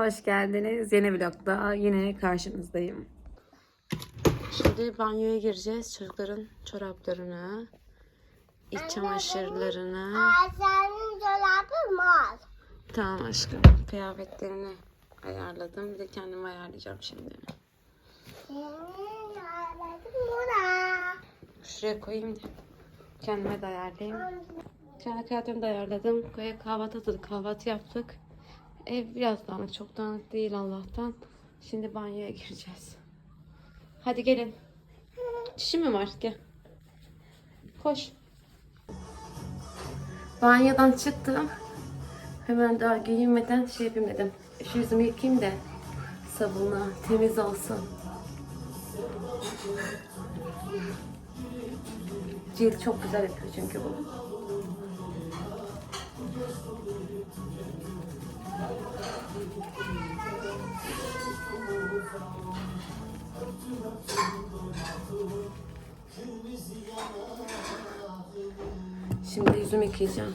Hoş geldiniz. Yeni vlogda yine karşınızdayım. Şimdi banyoya gireceğiz. Çocukların çoraplarını, iç çamaşırlarını. Ağzının dolabı mor. Tamam aşkım. Kıyafetlerini ayarladım. Bir de kendim ayarlayacağım şimdi. Senin ağzın mora. Şuraya koyayım da kendime de ayarlayayım. Kendi kıyafetlerimi de ayarladım. Kahvaltı hazırladık. Kahvaltı yaptık. Ev biraz dağınık. Çok dağınık değil Allah'tan. Şimdi banyoya gireceğiz. Hadi gelin. Çişi mi var? Gel. Koş. Banyodan çıktım. Hemen daha giyinmeden şey yapayım. Şu yüzümü yıkayayım da sabunla temiz olsun. Cilt çok güzel yapıyor çünkü bu. Şimdi yüzümü yıkayacağım.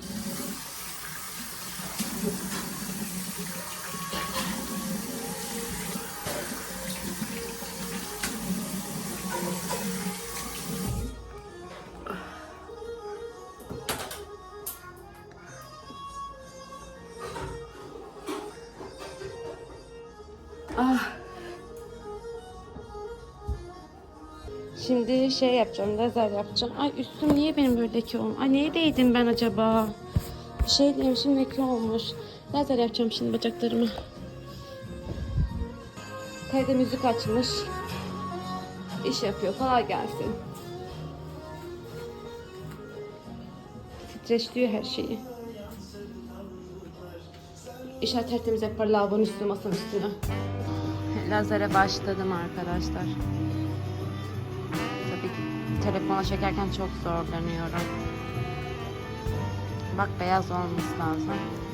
Şimdi şey yapacağım, lazer yapacağım. Ay üstüm niye benim böyle leke olmuş? Ay neye değdim ben acaba? Bir şey demişim leke olmuş. Lazer yapacağım şimdi bacaklarımı. Kayda müzik açmış. İş yapıyor. Kolay gelsin. Titreştiriyor her şeyi. İşler tertemiz yapar lavabonun üstüne, masanın üstüne. Lazere başladım arkadaşlar. Telefona çekerken çok zorlanıyorum. Bak beyaz olması lazım.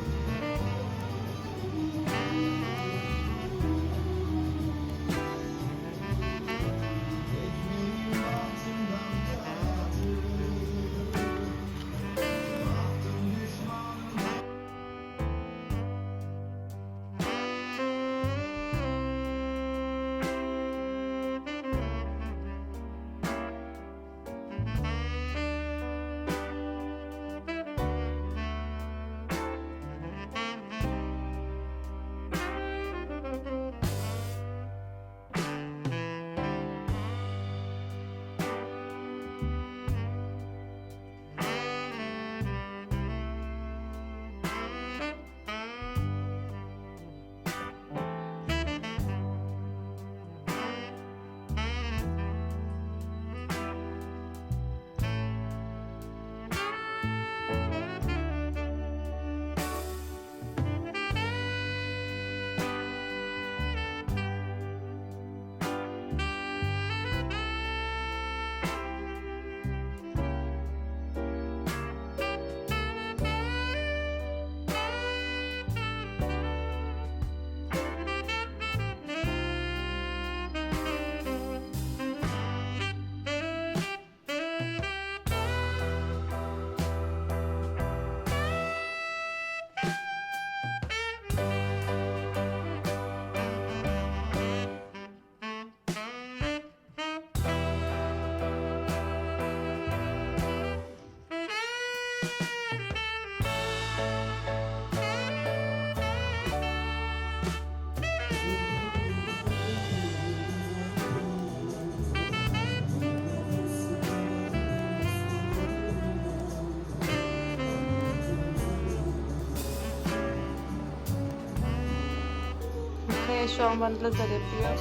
Kaya şu an bana lazer yapıyor.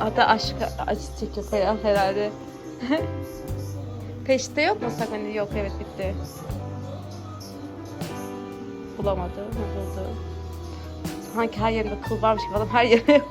Adı aşk acı çekiyor Kaya herhalde. Peşte yok mu sakın? Yok evet bitti. Bulamadı. Ha, buldu. Sanki her yerinde kıl varmış gibi adam her yere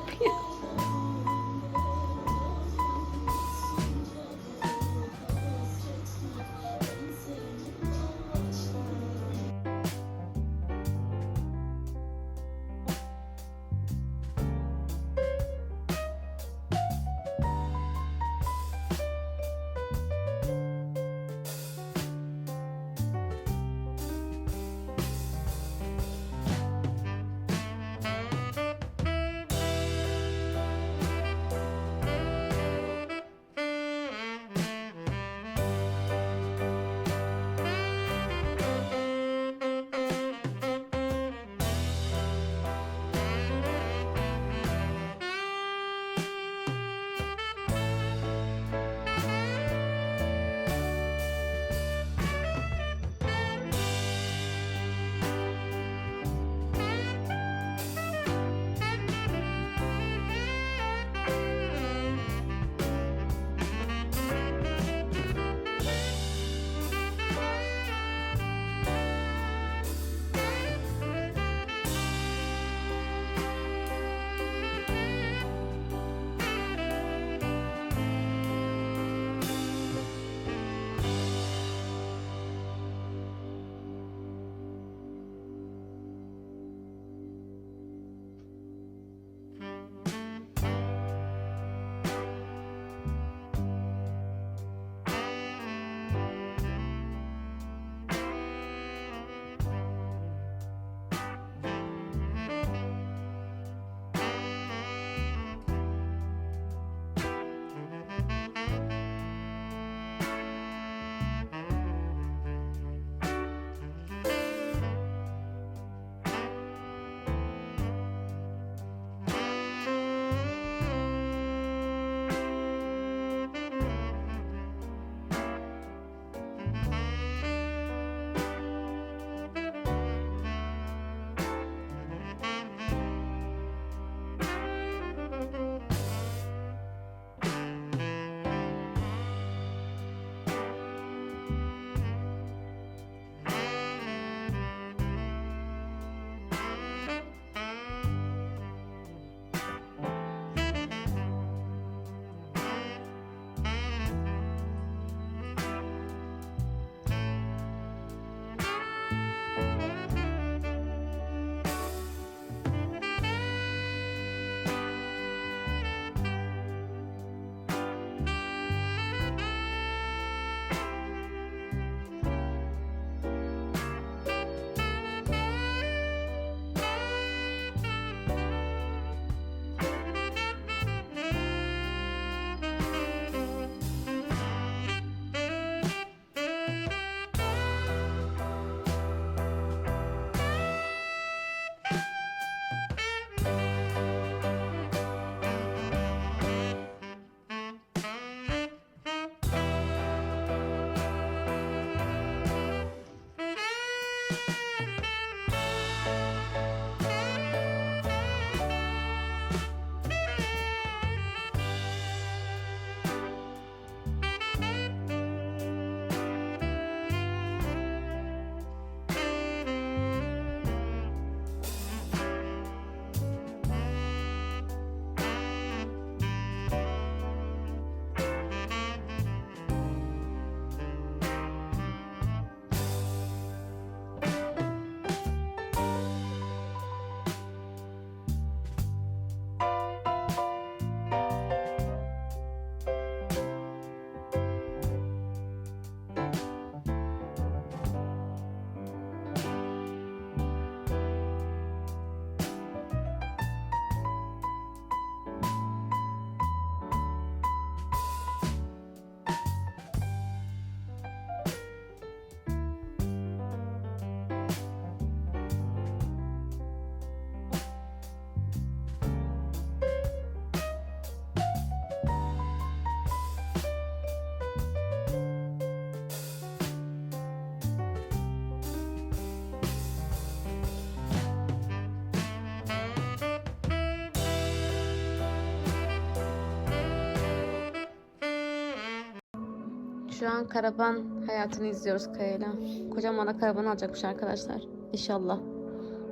Şu an karavan hayatını izliyoruz Kaya'yla. Kocam bana karavan alacakmış arkadaşlar. İnşallah.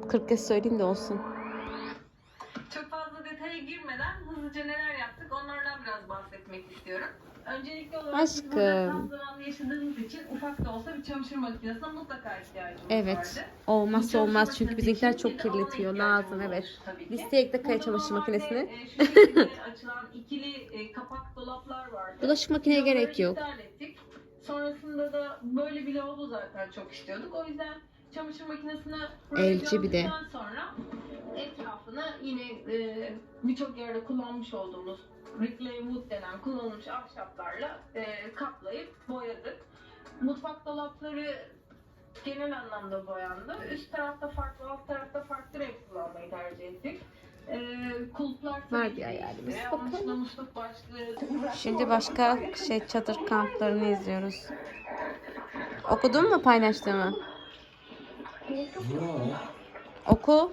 40 kez söyleyeyim de olsun. Çok fazla detaya girmeden hızlıca neler yaptık onlardan biraz bahsetmek istiyorum. Öncelikli olarak Aşkım. zamanlı yaşadığımız için ufak da olsa bir çamaşır makinesine mutlaka ihtiyacımız Evet. vardı. Olmazsa Bu olmaz çamaşır çünkü makinesi bizimkiler çok kirletiyor. ihtiyacımız Lazım evet. tabii ki. Listeye ekle kaya Burada çamaşır normalde, makinesini. e, şu şekilde açılan ikili e, kapak dolaplar vardı. Bulaşık makineye onları gerek yok. iptal ettik. Sonrasında da böyle bir lavabo zaten çok istiyorduk. O yüzden çamaşır makinesine Elci bir de. sonra etrafını yine e, birçok yerde kullanmış olduğumuz Reclay Wood denen kullanılmış ahşaplarla e, kaplayıp boyadık. Mutfak dolapları genel anlamda boyandı. Üst tarafta farklı, alt tarafta farklı renk kullanmayı tercih ettik. E, kulplar Var bir hayalimiz. Bakalım. Şimdi başka şey çadır kamplarını izliyoruz. Okudun mu paylaştığımı? Oku.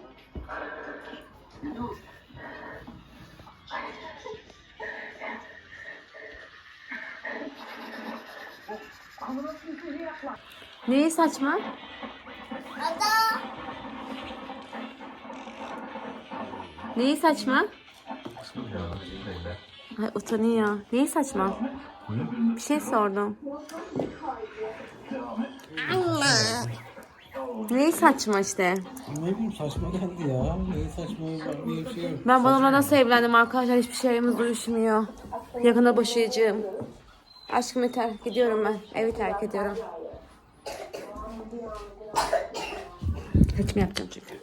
Neyi saçma? Ada. Neyi saçma? Ay utanıyor. Neyi saçma? Bir şey sordum. Neyi saçma işte? Ne bileyim saçma geldi ya. Neyi saçma diye bir şey yok. Ben babamla nasıl evlendim arkadaşlar hiçbir şeyimiz uyuşmuyor. Yakında boşayacağım. Aşkım yeter gidiyorum ben. Evi terk ediyorum. Saçımı yapacağım çünkü.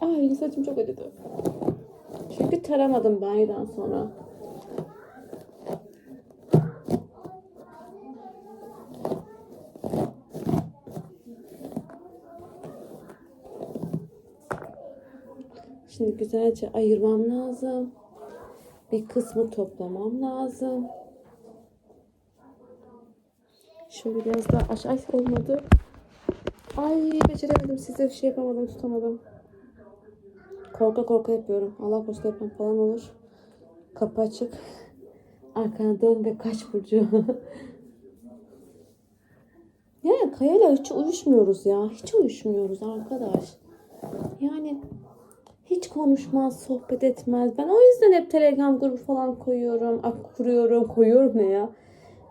Ay saçım çok acıdı. Çünkü taramadım banyodan sonra. Şimdi güzelce ayırmam lazım. Bir kısmı toplamam lazım. Şöyle biraz daha aşağı olmadı. Ay beceremedim size bir şey yapamadım tutamadım. Korka korka yapıyorum. Allah korusun yapmam falan olur. Kapı açık. Arkana dön ve kaç Burcu. yani Kaya'yla hiç uyuşmuyoruz ya. Hiç uyuşmuyoruz arkadaş. Yani hiç konuşmaz, sohbet etmez. Ben o yüzden hep Telegram grubu falan koyuyorum. Kuruyorum, koyuyorum ne ya?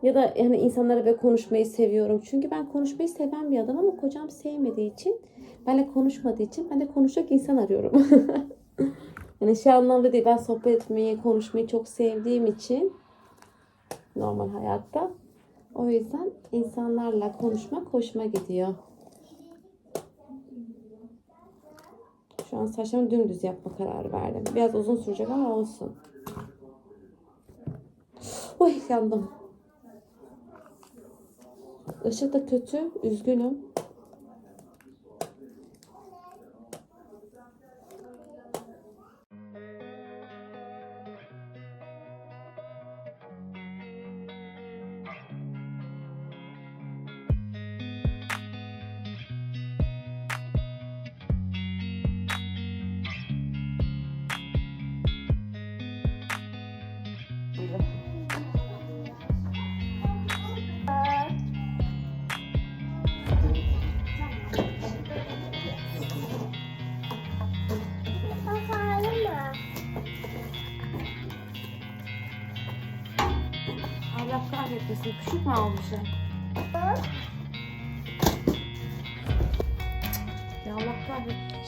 Ya da yani insanlara ve konuşmayı seviyorum. Çünkü ben konuşmayı seven bir adam ama kocam sevmediği için, benimle konuşmadığı için ben de konuşacak insan arıyorum. yani şey anlamda değil. Ben sohbet etmeyi, konuşmayı çok sevdiğim için normal hayatta. O yüzden insanlarla konuşmak hoşuma gidiyor. Şu an saçlarımı dümdüz yapma kararı verdim. Biraz uzun sürecek ama olsun. Oy yandım. Işık da kötü. Üzgünüm.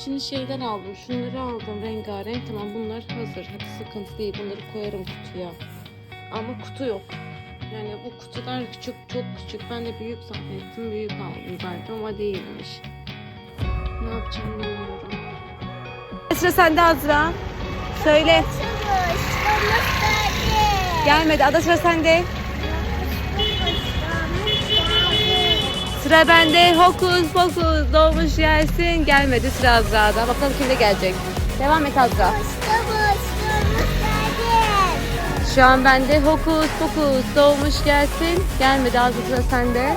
Şimdi şeyden aldım. Şunları aldım rengarenk. Tamam bunlar hazır. Hadi sıkıntı değil. Bunları koyarım kutuya. Ama kutu yok. Yani bu kutular küçük, çok küçük. Ben de büyük zannettim. Büyük aldım zaten ama değilmiş. Ne yapacağım bilmiyorum. Sıra sende Azra. Söyle. Gelmedi. Ada sıra sende. Sıra bende. Hokus pokus doğmuş gelsin. Gelmedi sıra Azra'da. Bakalım kimde gelecek. Devam et Azra. Şu an bende hokus pokus doğmuş gelsin. Gelmedi Azra sıra sende.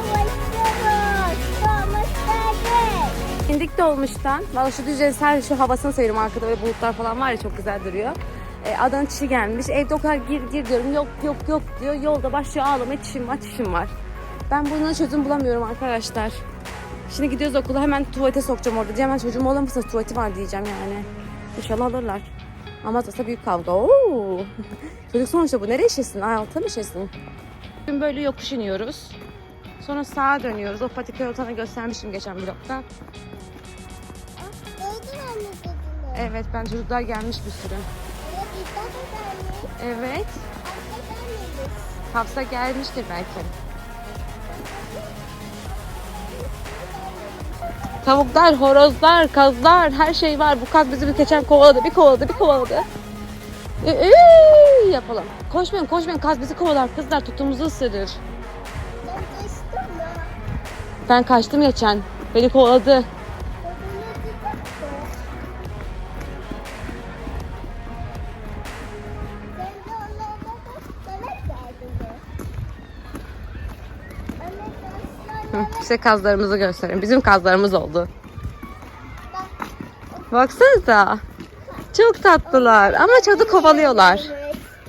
İndik dolmuştan. Valla şu Düzce'nin sadece şu havasını seviyorum. Arkada böyle bulutlar falan var ya çok güzel duruyor. E, adanın çişi gelmiş. Evde o kadar gir gir diyorum. Yok yok yok diyor. Yolda başlıyor ağlamaya çişim var çişim var. Ben buna çözüm bulamıyorum arkadaşlar. Şimdi gidiyoruz okula hemen tuvalete sokacağım orada. Diyeceğim hemen çocuğum olur musunuz tuvaleti var diyeceğim yani. İnşallah alırlar. Ama olsa büyük kavga. Oo. Çocuk sonuçta bu nereye işesin? Alta mı işesin? Bugün böyle yokuş iniyoruz. Sonra sağa dönüyoruz. O patika sana göstermiştim geçen dediğini. Evet ben çocuklar gelmiş bir sürü. Evet? Hafsa gelmiştir belki. Tavuklar, horozlar, kazlar, her şey var. Bu kaz bizi bir geçen kovaladı, bir kovaladı, bir kovaladı. Ee, yapalım. Koşmayın, koşmayın. Kaz bizi kovalar. Kızlar tuttuğumuzu ısırır. Ben kaçtım geçen. Beni kovaladı. Size kazlarımızı göstereyim. Bizim kazlarımız oldu. Bak. Baksanıza. Çok tatlılar ama da kovalıyorlar.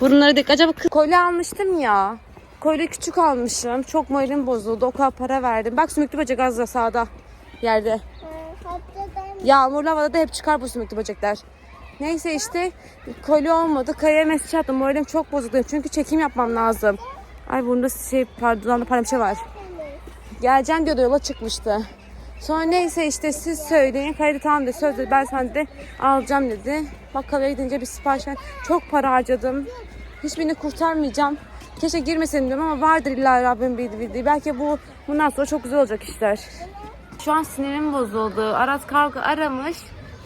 Burunları dik. Acaba kolye almıştım ya. Kolye küçük almışım. Çok moralim bozuldu. O kadar para verdim. Bak sümüklü böcek az da sağda yerde. Yağmurlu havada da hep çıkar bu sümüklü böcekler. Neyse işte kolye olmadı. Kayaya mesaj attım. Moralim çok bozuldu. Çünkü çekim yapmam lazım. Ay bunda şey pardon pardon bir şey var. Geleceğim diyordu yola çıkmıştı. Sonra neyse işte siz söyleyin. Kaydı tamam dedi. Söz dedi. Ben sana de alacağım dedi. Bakkalaya gidince bir sipariş. Çok para harcadım. Hiçbirini kurtarmayacağım. Keşke girmesin diyorum ama vardır illa Rabbim bildiği. Belki bu bundan sonra çok güzel olacak işler. Şu an sinirim bozuldu. Aras kavga aramış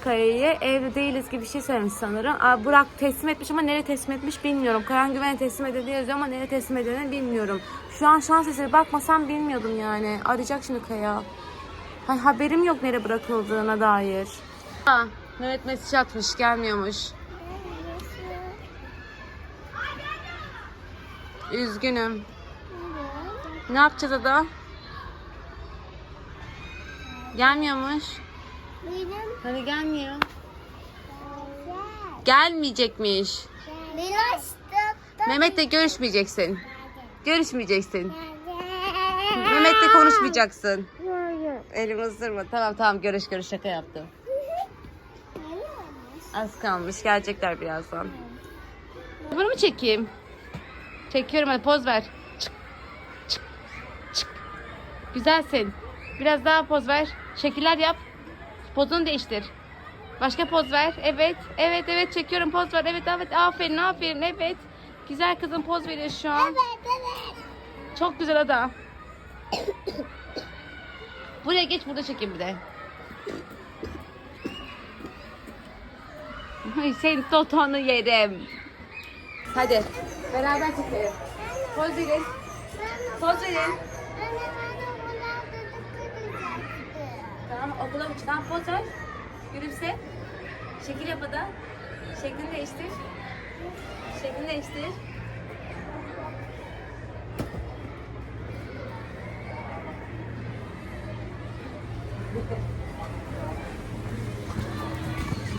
Kaya'yı. Evde değiliz gibi bir şey söylemiş sanırım. Aa, Burak teslim etmiş ama nereye teslim etmiş bilmiyorum. Kayan güvene teslim edildi yazıyor ama nereye teslim edildiğini bilmiyorum. Şu an şans eseri bakmasam bilmiyordum yani. Arayacak şimdi Kaya. Hay, haberim yok nereye bırakıldığına dair. Ha, Mehmet mesaj atmış gelmiyormuş. Üzgünüm. Ne yapacağız ada? Gelmiyormuş. Benim Hani gelmiyor. güzel. Gelmeyecekmiş. Biraz da Mehmet'le görüşmeyeceksin. Görüşmeyeceksin. Mehmet'le konuşmayacaksın. Elimi ısırma. Tamam tamam görüş görüş şaka yaptım. Az kalmış. Gelecekler birazdan. Bunu mu çekeyim? Çekiyorum hadi poz ver. Çık, çık, çık. Güzelsin. Biraz daha poz ver. Şekiller yap. Pozunu değiştir. Başka poz ver. Evet. Evet evet çekiyorum poz ver. Evet evet aferin aferin evet. Güzel kızım poz veriyor şu an. Çok güzel ada. Buraya geç burada çekeyim bir de. Ay senin totonu yerim. Hadi beraber çekelim. Poz verin. Poz verin. Tamam okula poz ver. Gülümse. Şekil yap ada. Şeklini değiştir. Şeklini değiştir.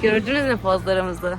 Gördünüz mü pozlarımızı?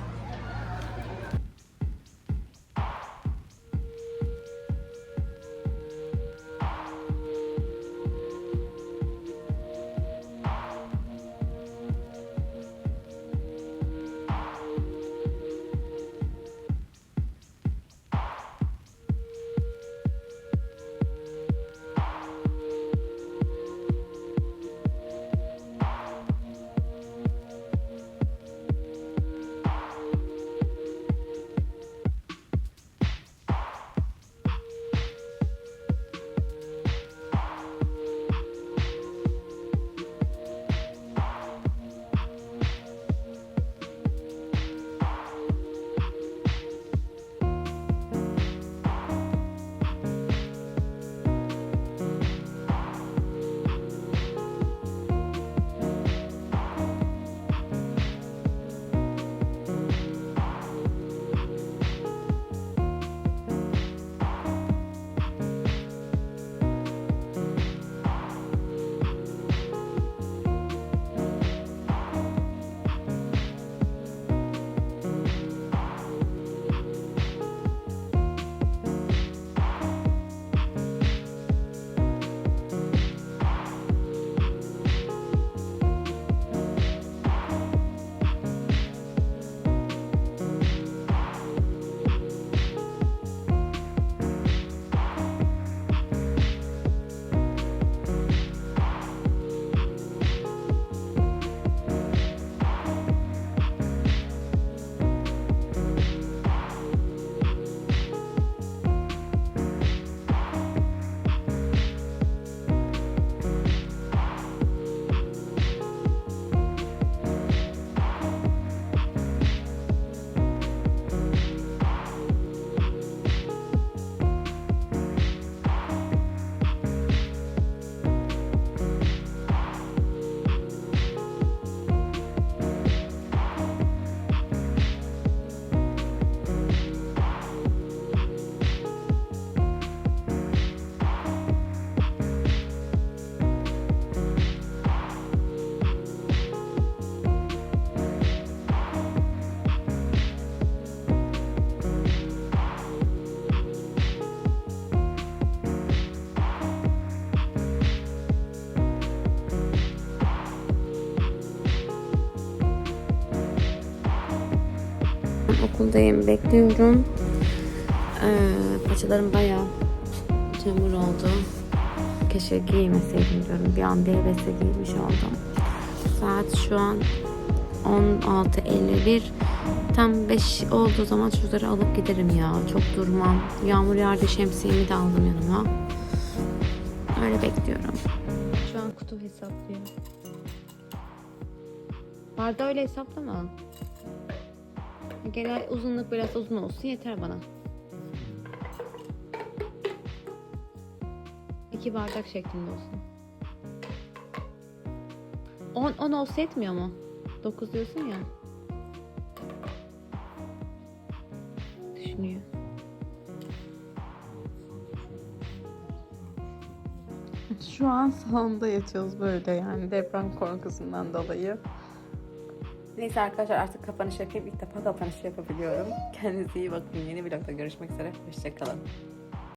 Okuldayım. Bekliyorum. Ee, paçalarım bayağı çamur oldu. Keşke giymeseydim diyorum. Bir an bir hevesle giymiş oldum. Saat şu an 16.51. Tam 5 olduğu zaman çocukları alıp giderim ya. Çok durmam. Yağmur yağdı şemsiyemi de aldım yanıma. Öyle bekliyorum. Şu an kutu hesaplıyor. Barda öyle hesaplama. Gene uzunluk biraz uzun olsun yeter bana. İki bardak şeklinde olsun. 10 10 olsa yetmiyor mu? 9 diyorsun ya. Düşünüyor. Şu an salonda yatıyoruz böyle yani deprem korkusundan dolayı. Neyse arkadaşlar artık kapanış yapayım. İlk defa kapanış yapabiliyorum. Kendinize iyi bakın. Yeni vlogda görüşmek üzere. Hoşçakalın.